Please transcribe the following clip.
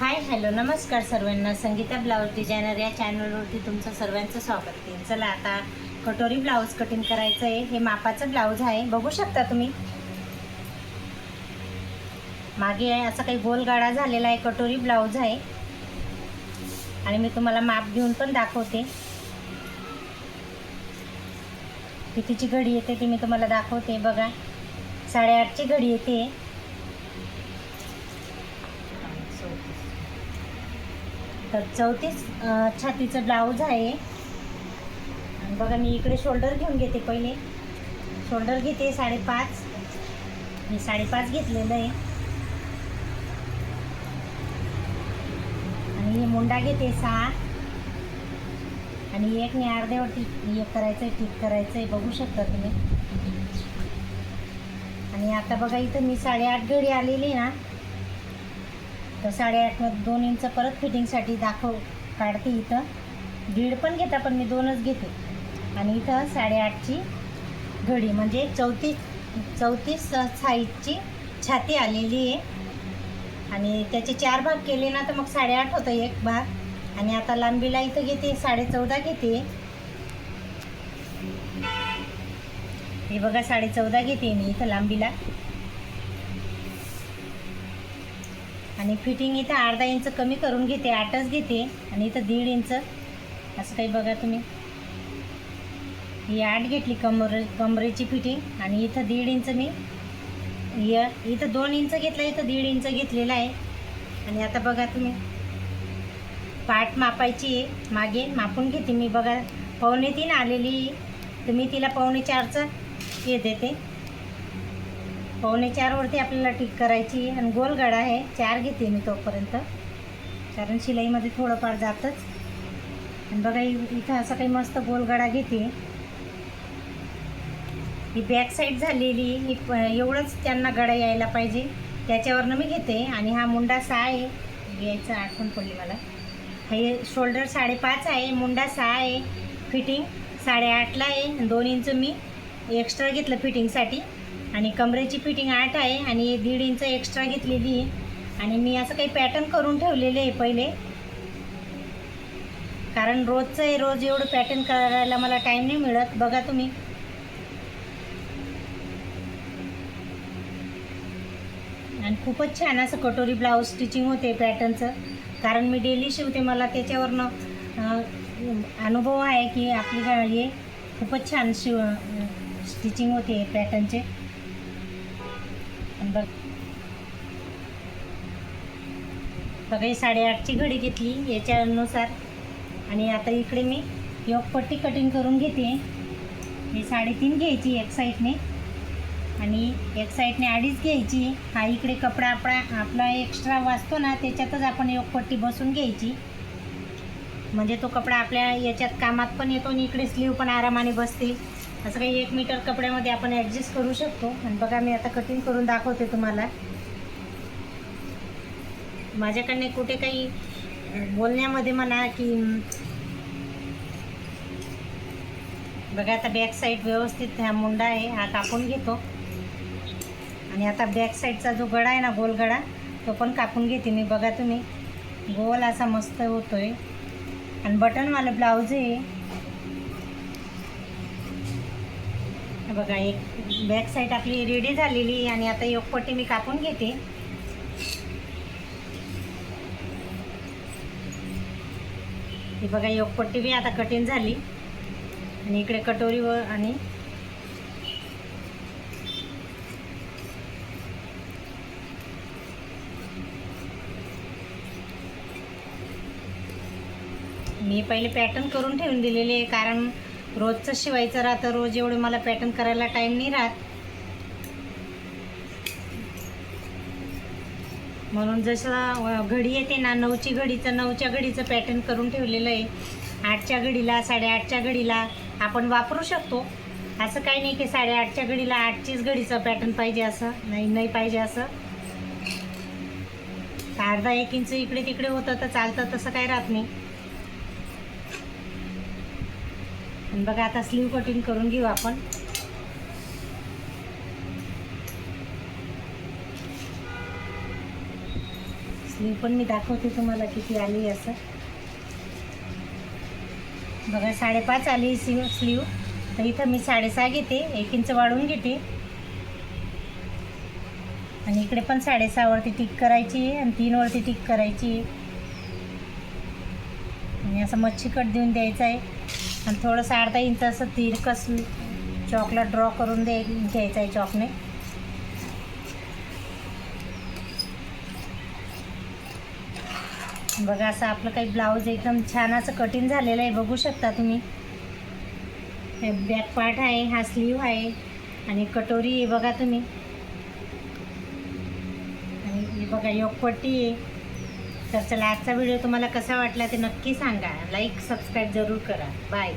Hi hello नमस्कार सर्वांना. Sangeeta blouse designer या चॅनलवरती तुमचं सर्वांचं स्वागत आहे. चला आता कटोरी ब्लाऊज कटिंग करायचं आहे. हे मापाचं ब्लाऊज आहे. बघू शकता तुम्ही. मागे असा काही गोल गाडा झालेला आहे. कटोरी ब्लाऊज आहे. आणि मी तुम्हाला माप घेऊन पण दाखवते. कितीची घडी येते ती मी तुम्हाला दाखवते. बघा साडेआठची घडी येते. तर चौतीस छातीचं ब्लाऊज आहे. आणि बघा मी इकडे शोल्डर घेऊन घेते पहिले. शोल्डर घेते साडेपाच. मी साडेपाच घेतलेलं आहे. आणि हे मुंडा घेते सहा. आणि एक मी अर्ध्यावरती एक करायचं आहे ठीक करायचं आहे बघू शकता तुम्ही. आणि आता बघा इथं मी साडेआठ घडी आलेली ना. तर साडेआठमध्ये दोन इंच परत फिटिंगसाठी दाखव काढते इथं. दीड पण घेता पण मी दोनच घेते. आणि इथं साडेआठची घडी म्हणजे चौतीस चौतीस साईजची छाती आलेली आहे. आणि त्याचे चार भाग केले ना तर मग साडेआठ होतं एक भाग. आणि आता लांबीला इथं घेते साडे चौदा घेते. हे बघा साडे चौदा घेते मी इथं लांबीला. आणि फिटिंग इथं अर्धा इंच कमी करून घेते आठच घेते आणि इथं दीड इंच. असं काही बघा तुम्ही. ही आठ घेतली कमर कमरेची फिटिंग आणि इथं दीड इंच मी य इथं दोन इंच घेतला इथं दीड इंच घेतलेला आहे. आणि आता बघा तुम्ही. पाठ मापायची आहे. मागे मापून घेते मी. बघा पावणे तीन आलेली. तर मी तिला पावणे चारचं हे देते. पावणे चारवरती आपल्याला टिक करायची आणि गोल गडा आहे. चार घेते मी तोपर्यंत. कारण शिलाईमध्ये थोडंफार जातच. आणि बघा इथं असं काही मस्त गोल गडा घेते. ही बॅक साईड झालेली ही प- एवढंच त्यांना गडा यायला पाहिजे. त्याच्यावरनं मी घेते. आणि हा मुंडा सहा आहे. घ्यायचं आठवण पडली मला. हे शोल्डर साडेपाच आहे. मुंडा सहा आहे. फिटिंग साडेआठला आहे. आणि दोन इंच मी एक्स्ट्रा घेतलं फिटिंगसाठी आणि कमरेची फिटिंग आठ आहे आणि दीड इंच एक्स्ट्रा घेतलेली आहे. आणि मी असं काही पॅटर्न करून ठेवलेले आहे पहिले. कारण रोजचं आहे रोज एवढं पॅटर्न करायला मला टाईम नाही मिळत. बघा तुम्ही. आणि खूपच छान असं कटोरी ब्लाऊज स्टिचिंग होते पॅटर्नचं कारण मी डेली शिवते मला त्याच्यावरनं अनुभव आहे की आपली गाडी हे खूपच छान शिव स्टिचिंग होते पॅटर्नचे बघ. बघा साडेआठची घडी घेतली याच्यानुसार. आणि आता इकडे मी योगपट्टी कटिंग करून घेते. हे साडेतीन घ्यायची एक साईडने आणि एक साईडने अडीच घ्यायची. हा इकडे कपडा आपला आपला एक्स्ट्रा वाचतो ना त्याच्यातच आपण योगपट्टी बसून घ्यायची. म्हणजे तो कपडा आपल्या याच्यात कामात पण येतो आणि इकडे स्लीव पण आरामाने बसते असं काही एक मीटर कपड्यामध्ये आपण ॲडजस्ट करू शकतो. आणि बघा मी आता कटिंग करून दाखवते तुम्हाला. माझ्याकडनं कुठे काही बोलण्यामध्ये म्हणा की बघा आता बॅक साईड व्यवस्थित हा मुंडा आहे हा कापून घेतो. आणि आता बॅक साईडचा जो गळा आहे ना गोल गळा तो पण कापून घेते मी. बघा तुम्ही गोल असा मस्त होतोय. आणि बटनवाला ब्लाऊज आहे बघा एक बॅक साईड आपली रेडी झालेली आणि आता एक पट्टी मी कापून घेते. ही बघा एक पट्टी बी आता कठीण झाली. आणि इकडे कटोरीवर आणि मी पहिले पॅटर्न करून ठेवून दिलेले कारण रोजचं शिवायचं राहतं रोज एवढं मला पॅटर्न करायला टाईम नाही राहत. म्हणून जसं घडी येते ना नऊची घडीचं नऊच्या घडीचं पॅटर्न करून ठेवलेलं आहे. आठच्या घडीला साडेआठच्या घडीला आपण वापरू शकतो. असं काही नाही की साडेआठच्या घडीला आठचीच घडीचं पॅटर्न पाहिजे असं. नाही नाही पाहिजे असं. अर्धा एक इंच इकडे तिकडे होतं तर चालतं तसं काही राहत नाही. आणि बघा आता स्लीव कटिंग करून घेऊ आपण. स्लीव पण मी दाखवते तुम्हाला किती आली असं. बघा साडेपाच आली स्लीव स्लीव तर इथं मी साडेसहा घेते एक इंच वाढवून घेते. आणि इकडे पण साडेसहावरती टिक करायची आहे आणि तीनवरती टिक करायची आहे. आणि असं मच्छी कट देऊन द्यायचं आहे. आणि थोडंसं अर्धा इंच असं तिरकस चॉकला ड्रॉ करून दे घ्यायचं आहे चॉकने. बघा असं आपलं काही ब्लाऊज एकदम छान असं कटिंग झालेलं आहे बघू शकता तुम्ही. हे बॅक पार्ट आहे हा स्लीव आहे आणि कटोरी आहे बघा तुम्ही. आणि बघा योगपट्टी आहे. तर चला आजचा व्हिडिओ तुम्हाला कसा वाटला ते नक्की सांगा. लाईक सबस्क्राईब जरूर करा. बाय